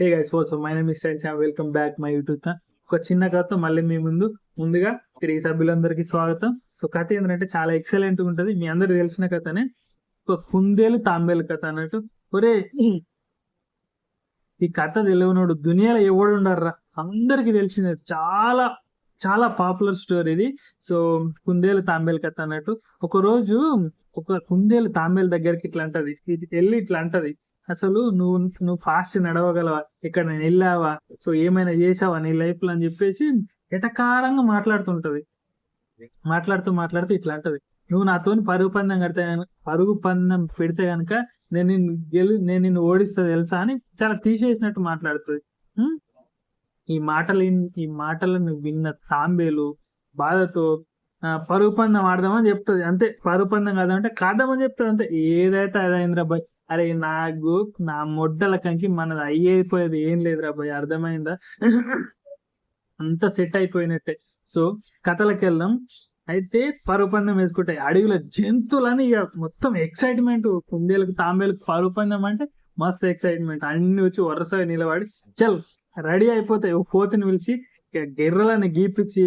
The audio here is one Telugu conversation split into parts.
Hey guys for my name is style welcome back my YouTube channel ఒక చిన్న కథ మళ్ళీ మీ ముందు ముందుగా తిరిగి సభ్యులందరికీ స్వాగతం. సో కథ ఏంటంటే చాలా ఎక్సలెంట్ ఉంటుంది మీ అందరికి తెలిసిన కథనే. ఒక కుందేలు తాంబేలు కథ అన్నట్టు. ఒరే ఈ కథ తెలియనోడు దునియాలో ఎవడు అందరికీ అందరికి తెలిసిందే. చాలా చాలా పాపులర్ స్టోరీ ఇది. సో కుందేలు తాంబేలు కథ అన్నట్టు. ఒక రోజు ఒక కుందేలు తాంబేలు దగ్గరికి ఇట్లా అంటది. వెళ్ళి ఇట్లా అంటది. అసలు నువ్వు నువ్వు ఫాస్ట్ నడవగలవా? ఇక్కడ నేను వెళ్ళావా? సో ఏమైనా చేసావా నీ లైఫ్లో అని చెప్పేసి ఎటకారంగా మాట్లాడుతుంటది. మాట్లాడుతూ మాట్లాడుతూ ఇట్లా అంటది. నువ్వు నాతో పరుగు పందెం కడితే పరుగు పందెం పెడితే గనక నేను నిన్ను గెలి నేను నిన్ను ఓడిస్తా తెలుసా అని చాలా తీసేసినట్టు మాట్లాడుతుంది. ఈ మాటలు ఈ మాటలను విన్న తాంబేలు బాధతో పరుగు పందెం ఆడదామని చెప్తుంది. అంతే పరుగు పందెం కాదంటే కాదామని చెప్తుంది అంతే. ఏదైతే అదైందిరా బాయ్ అరే నాకు నా మొడ్డల కంకి మనది అయ్యేపోయేది ఏం లేదురా బాయ్ అర్థమైందా? అంత సెట్ అయిపోయినట్టే. సో కథలకు వెళ్దాం అయితే పరుపందం పందెం వేసుకుంటాయి. అడవిలో జంతువులని ఇక మొత్తం ఎక్సైట్మెంట్ కుందేలకు తాంబేలకు పరుపందం పందెం అంటే మస్తు ఎక్సైట్మెంట్ అన్ని వచ్చి వరుసగా నిలబడి చల్ రెడీ అయిపోతాయి. ఓ కోతిని పిలిచి ఇక గెర్రలని గీపించి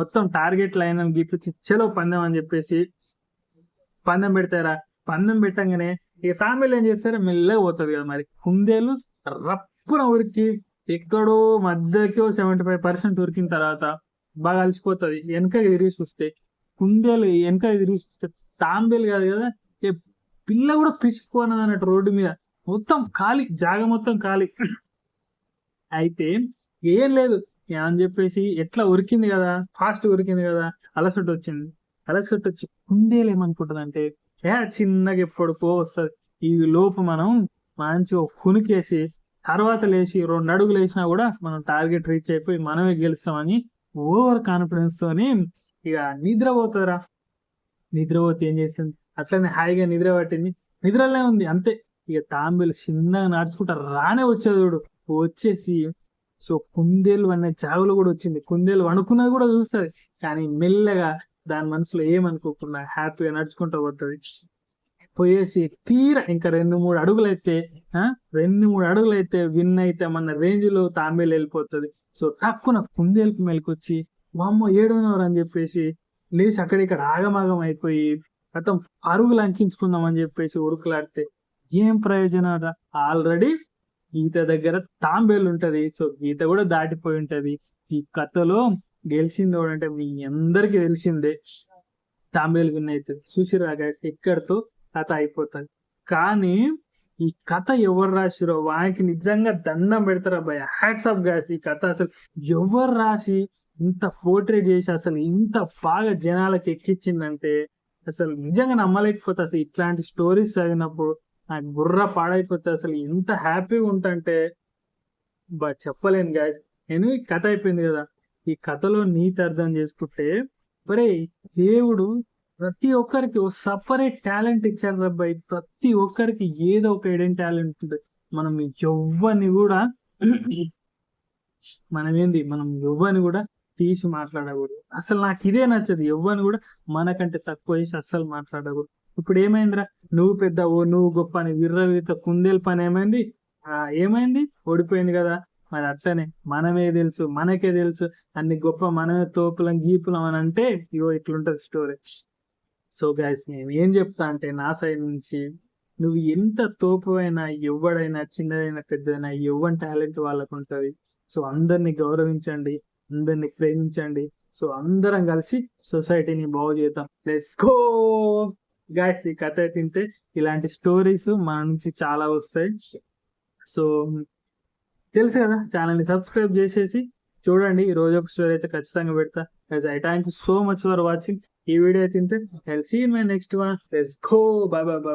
మొత్తం టార్గెట్ లైన్ అని గీపించి చలో పందెం అని చెప్పేసి పందెం పెడతారా పందెం పెట్టంగానే ఇక తాంబేలు ఏం చేస్తారో మెల్లగా పోతుంది కదా మరి. కుందేలు రప్పున ఉరికి ఎక్కడో మధ్యకి సెవెంటీ ఫైవ్ పర్సెంట్ ఉరికిన తర్వాత బాగా అలసిపోతుంది. వెనక తిరిగి చూస్తే కుందేలు వెనక తిరిగి చూస్తే తాంబేలు కాదు కదా? ఏ పిల్ల కూడా పిసిపోనది అన్నట్టు రోడ్డు మీద. మొత్తం ఖాళీ జాగ మొత్తం ఖాళీ. అయితే ఏం లేదు. అని చెప్పేసి ఎట్లా ఉరికింది కదా? ఫాస్ట్ ఉరికింది కదా? అలసట వచ్చింది. అలసట వచ్చి కుందేలు ఏమనుకుంటుంది అంటే ఏ చిన్నగా ఎప్పుడుకో వస్తుంది ఈ లోపు మనం మంచి కునికేసి తర్వాత లేచి రెండు అడుగులు వేసినా కూడా మనం టార్గెట్ రీచ్ అయిపోయి మనమే గెలుస్తామని ఓవర్ కాన్ఫిడెన్స్ తోని ఇక నిద్రపోతుందిరా నిద్రపోతే ఏం చేసింది అట్లనే హాయిగా నిద్ర పట్టింది. నిద్రలే ఉంది అంతే. ఇక తాంబేలు చిన్నగా నడుచుకుంటా రానే వచ్చేది చూడు. వచ్చేసి సో కుందేలు అనే చావులు కూడా వచ్చింది. కుందేలు వణుకున్నది కూడా చూస్తుంది. కానీ మెల్లగా దాని మనసులో ఏమనుకోకుండా హ్యాపీగా నడుచుకుంటూ పోతుంది. పోయేసి తీర ఇంకా రెండు మూడు అడుగులు అయితే రెండు మూడు అడుగులు అయితే విన్ అయితే మన రేంజ్లో తాంబేలు వెళ్ళిపోతుంది. సో టక్కున కుందేలుకు మెలకొచ్చి వామ్మో ఏడున్నవారు అని చెప్పేసి లేచి అక్కడ ఇక్కడ ఆగమాగం అయిపోయి మొత్తం పరుగులు అంకించుకుందాం అని చెప్పేసి ఉరుకులాడితే ఏం ప్రయోజనం ఆల్రెడీ గీత దగ్గర తాంబేలు ఉంటది. సో గీత కూడా దాటిపోయి ఉంటది. ఈ కథలో గెలిచింది ఎవడంటే మీ అందరికి తెలిసిందే తాంబేలు విన్ అవుతుంది చూసిరా గాయస్ ఎక్కడితో కథ అయిపోతుంది. కానీ ఈ కథ ఎవరు రాసిరో వానికి నిజంగా దండం పెడతారా భయ. హ్యాట్స్ ఆఫ్ గాయస్ ఈ కథ అసలు ఎవరు రాసి ఇంత పోర్ట్రేట్ చేసి అసలు ఇంత బాగా జనాలకు ఎక్కించిందంటే అసలు నిజంగా నమ్మలేకపోతే. అసలు ఇట్లాంటి స్టోరీస్ చదివినప్పుడు నాకు బుర్ర పాడైపోతే అసలు ఎంత హ్యాపీగా ఉంటుంటే బా చెప్పలేను గాయస్ నేను ఈ కథ అయిపోయింది కదా. ఈ కథలో నీతి అర్థం చేసుకుంటే మరే దేవుడు ప్రతి ఒక్కరికి ఓ సపరేట్ టాలెంట్ ఇచ్చారు రబ్బాయి ప్రతి ఒక్కరికి ఏదో ఒక ఎడెన్ టాలెంట్ ఉంటుంది. మనం ఎవ్వని కూడా మనం ఏంది? మనం ఎవ్వని కూడా తీసి మాట్లాడకూడదు. అసలు నాకు ఇదే నచ్చదు. ఎవ్వని కూడా మనకంటే తక్కువ చేసి అస్సలు మాట్లాడకూడదు. ఇప్పుడు ఏమైందిరా? నువ్వు పెద్ద ఓ నువ్వు గొప్ప అని విర్రవిత కుందేలు పని ఏమైంది? ఆ ఏమైంది? ఓడిపోయింది కదా. మరి అట్లనే మనమే తెలుసు మనకే తెలుసు. అన్ని గొప్ప మనమే తోపులం గీపులం అని అంటే ఇగో ఇట్లుంటది స్టోరీ సో గైస్ నేను ఏం చెప్తా అంటే నా సైడ్ నుంచి నువ్వు ఎంత తోపు అయినా ఎవడైనా చిన్నదైనా పెద్దదైనా ఎవరి టాలెంట్ వాళ్ళకు ఉంటది. సో అందరిని గౌరవించండి అందరిని ప్రేమించండి. సో అందరం కలిసి సొసైటీని బాగు చేద్దాం. లెట్స్ గో గాయస్ ఈ కథ తింటే ఇలాంటి స్టోరీస్ మన నుంచి చాలా వస్తాయి. సో తెలుసు కదా ఛానల్ని సబ్స్క్రైబ్ చేసేసి చూడండి. ఈ రోజు ఒక స్టోరీ అయితే ఖచ్చితంగా పెడతా. I thank you so much for watching ఈ వీడియో తింటే I see my next one let's go bye bye bye bye